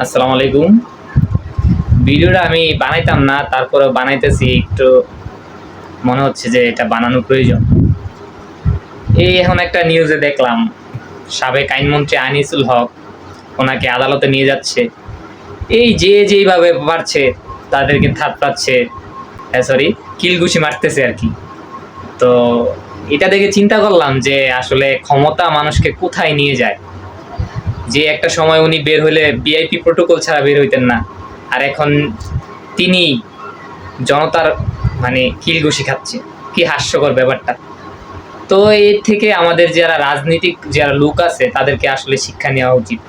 আসসালামু আলাইকুম। ভিডিওটা আমি বানাইতাম না তারপরে বানাইতেছি, একটু মনে হচ্ছে যে এটা বানানো প্রয়োজন। এই এখন একটা নিউজে দেখলাম, সাবেক আইনমন্ত্রী আনিসুল হক ওনাকে আদালতে নিয়ে যাচ্ছে। এই যে যেইভাবে পারছে, তাদেরকে থাপড়াচ্ছে সরি কিলঘুষি মারতেছে আর কি। তো এটা দেখে চিন্তা করলাম যে আসলে ক্ষমতা মানুষকে কোথায় নিয়ে যায়? যে একটা সময় উনি বের হলে ভিআইপি প্রোটোকল ছাড়া বের হইতেন না। আর এখন তিনি জনতার মানে কিলঘুষি খাচ্ছে। কি হাস্যকর ব্যাপারটা। তো এর থেকে আমাদের যারা রাজনীতিক, যারা লোক আছে, তাদেরকে আসলে শিক্ষা নেওয়া উচিত।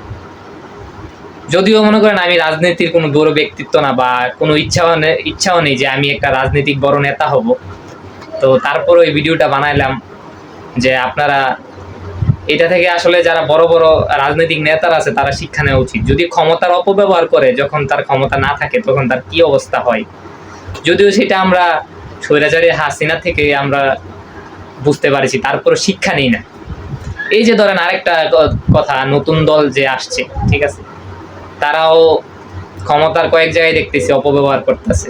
যদিও মনে করেন আমি রাজনীতির কোনো বড় ব্যক্তিত্ব না বা কোনো ইচ্ছাও ইচ্ছাও নেই যে আমি একটা রাজনৈতিক বড় নেতা হব। তো তারপর ওই ভিডিওটা বানাইলাম যে আপনারা এটা থেকে আসলে যারা বড় বড় রাজনৈতিক নেতারা আছে, তারা শিক্ষা নেওয়া উচিত। যদি ক্ষমতার অপব্যবহার করে, যখন তার ক্ষমতা না থাকে, তখন তার কি অবস্থা হয়? যদিও সেটা আমরা স্বৈরাচারী হাসিনা থেকে আমরা বুঝতে পারছি তারপরে শিক্ষা নেই না। এই যে ধরেন আরেকটা কথা, নতুন দল যে আসছে, ঠিক আছে? তারাও ক্ষমতার কয়েক জায়গায় দেখতেছি, অপব্যবহার করতেছে।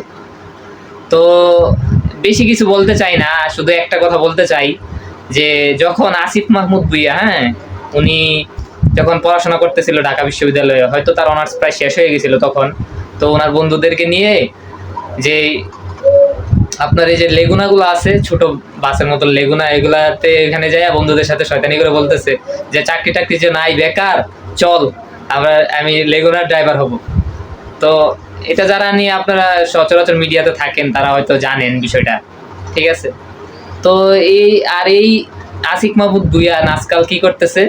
তো বেশি কিছু বলতে চাই না, শুধু একটা কথা বলতে চাই যে যখন আসিফ মাহমুদ ভুইয়া হ্যাঁ উনি যখন পড়াশোনা করতেছিল ঢাকা বিশ্ববিদ্যালয়ে, হয়তো তার অনার্স প্রায় শেষ হয়ে গেছিল তখন। তো ওনার বন্ধুদেরকে নিয়ে যে আপনার এই যে লেগুনাগুলো আছে, ছোট বাসের মতো লেগুনা, এগুলাতে এখানে যায় বন্ধুদের সাথে শয়তানি করে বলতেছে যে, চাকরি টাকরি যে নাই, বেকার, চল, আমরা, আমি লেগুনার ড্রাইভার হব। তো এটা যারা নিয়ে আপনারা সচরাচর মিডিয়াতে থাকেন, তারা হয়তো জানেন বিষয়টা। ঠিক আছে? তো এই, আর এই আসিক মাহমুদ ভুইয়া আজকাল কি করতেছে?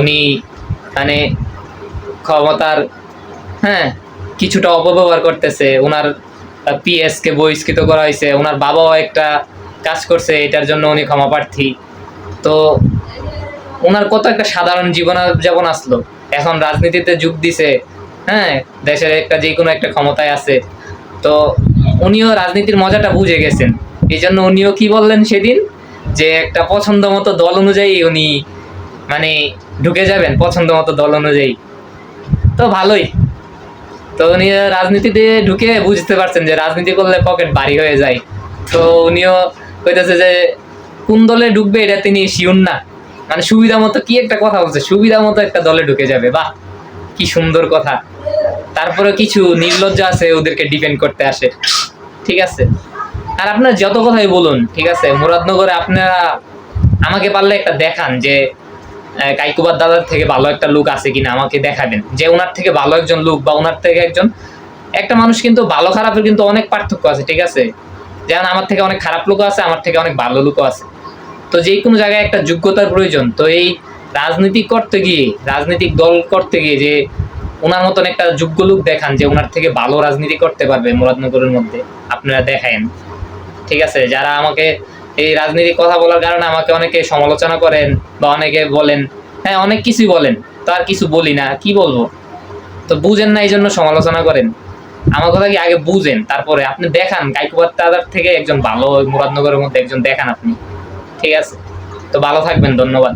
উনি মানে ক্ষমতার হ্যাঁ কিছুটা অপব্যবহার করতেছে। ওনার পিএস কে বহিষ্কৃত করা হয়েছে ওনার বাবাও একটা কাজ করছে, এটার জন্য উনি ক্ষমা প্রার্থী। তো ওনার কত একটা সাধারণ জীবনযাপন আসলো। এখন রাজনীতিতে যোগ দিছে হ্যাঁ দেশের একটা যে কোনো একটা ক্ষমতায় আছে। তো উনিও রাজনীতির মজাটা বুঝে গেছেন। এই জন্য উনিও কি বললেন সেদিন? যে একটা পছন্দ মতো দল অনুযায়ী উনি মানে ঢুকে যাবেন পছন্দ মতো দল অনুযায়ী। তো ভালোই। তো উনি রাজনীতিতে ঢুকে বুঝতে পারছেন যে রাজনীতি করলে পকেট ভারী হয়ে যায়। তো উনিও কইতেছে যে কোন দলে ঢুকবে এটা তিনি শিউন না। মানে সুবিধা মতো কি একটা কথা বলছে? সুবিধা মতো একটা দলে ঢুকে যাবে। বাহ, কি সুন্দর কথা। তারপরে কিছু নির্লজ্জ আছে ওদেরকে ডিপেন্ড করতে আসে। ঠিক আছে। আর আপনার যত কথাই বলুন, ঠিক আছে? মুরাদনগরে আপনারা আমাকে পারলে একটা দেখান যে কাইকুবার দাদার থেকে ভালো একটা লোক আছে কিনা, আমাকে দেখাবেন। যে ওনার থেকে ভালো একজন লোক বা ওনার থেকে একজন, একটা মানুষ কিন্তু ভালো খারাপের কিন্তু অনেক পার্থক্য আছে, ঠিক আছে? যেমন আমার থেকে অনেক খারাপ লোকও আছে, আমার থেকে অনেক ভালো লোকও আছে। তো যে কোনো জায়গায় একটা যোগ্যতার প্রয়োজন। তো এই রাজনীতি করতে গিয়ে, রাজনৈতিক দল করতে গিয়ে যে ওনার মতন একটা যোগ্য লোক দেখান যে ওনার থেকে ভালো রাজনীতি করতে পারবে মুরাদনগরের মধ্যে, আপনারা দেখায়েন। ঠিক আছে, যারা আমাকে এই রাজনীতির কথা বলার কারণে আমাকে অনেকে সমালোচনা করেন বা অনেকে বলেন হ্যাঁ অনেক কিছুই বলেন, তো আর কিছু বলি না, কি বলব? তো বুঝেন না এই জন্য সমালোচনা করেন। আমার কথা কি আগে বুঝেন, তারপরে আপনি দেখান কাইকুবাদ দাদার থেকে একজন ভালো, মুরাদনগরের মধ্যে একজন দেখান আপনি। ঠিক আছে? তো ভালো থাকবেন, ধন্যবাদ।